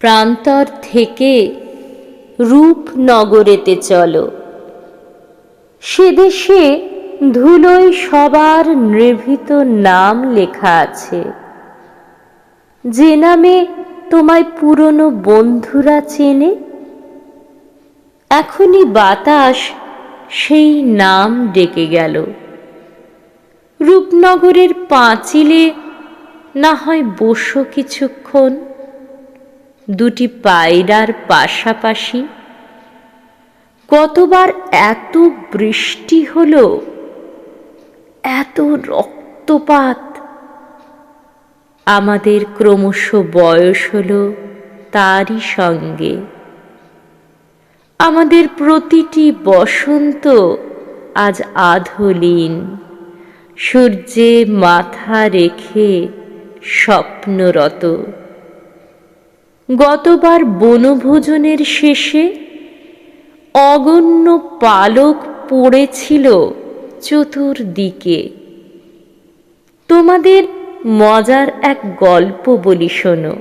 প্রান্তর থেকে রূপনগরেতে চলো। সে দেশে ধুলোয় সবার নিভৃত নাম লেখা আছে। যে নামে তোমায় পুরনো বন্ধুরা চেনে, এখনই বাতাস সেই নাম ডেকে গেল। রূপনগরের পাঁচিলে না হয় বসো কিছুক্ষণ। দুটি পায়রার পাশাপাশি। কতবার এত বৃষ্টি হলো, এত রক্তপাত। আমাদের ক্রমশ বয়স হলো তারই সঙ্গে। আমাদের প্রতিটি বসন্ত আজ আধলীন। সূর্যে মাথা রেখে স্বপ্নরত। গতবার বনভোজনের শেষে অগণ্য পালক পড়েছিল চতুর্দিকে। তোমাদের মজার এক গল্প বলি শোনো।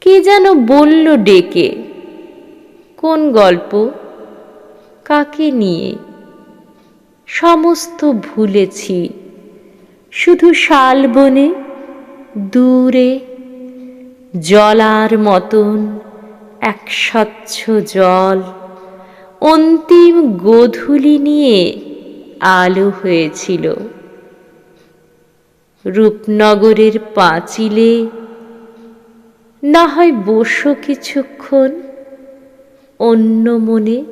কে যেন বলল ডেকে, কোন গল্প? কাকে নিয়ে? সমস্ত ভুলেছি, শুধু শালবনে দূরে জলার মতন এক স্বচ্ছ জল। অন্তিম গোধূলি নিয়ে আলো হয়েছিল। রূপনগরের পাঁচিলে না হয় বসো কিছুক্ষণ, অন্য মনে